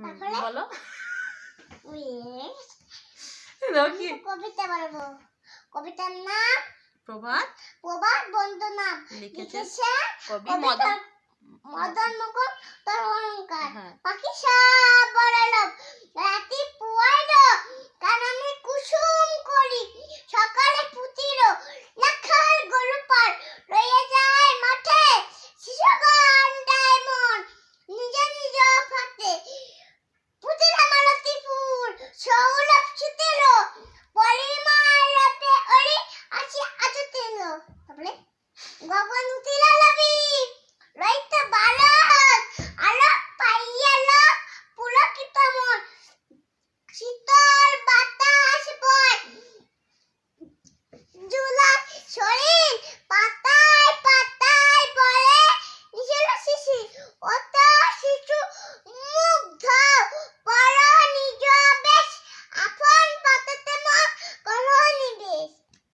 বলো. কবিতা বলব। কবিতার নাম প্রভাত। প্রভাত বন্ধু নাম। লিখেছে কবি মদন মদন। মুকুট তোর অলঙ্কার হ্যাঁ। পাখি সার ಅಚ್ಚುತ್ತೇನು ಪರಿಮಳತೆ ಅಳಿ ಅಚ್ಚಿ ಅಚ್ಚುತ್ತೇನು ತಪ್ಪಲೆ ಗಗನ ತಿಲಲವಿ ರೈತ ಬಾಲಕ ಅಲ ಪೈಯಲ ಪುಲಕಿತ ಮನ್ ಶೀತ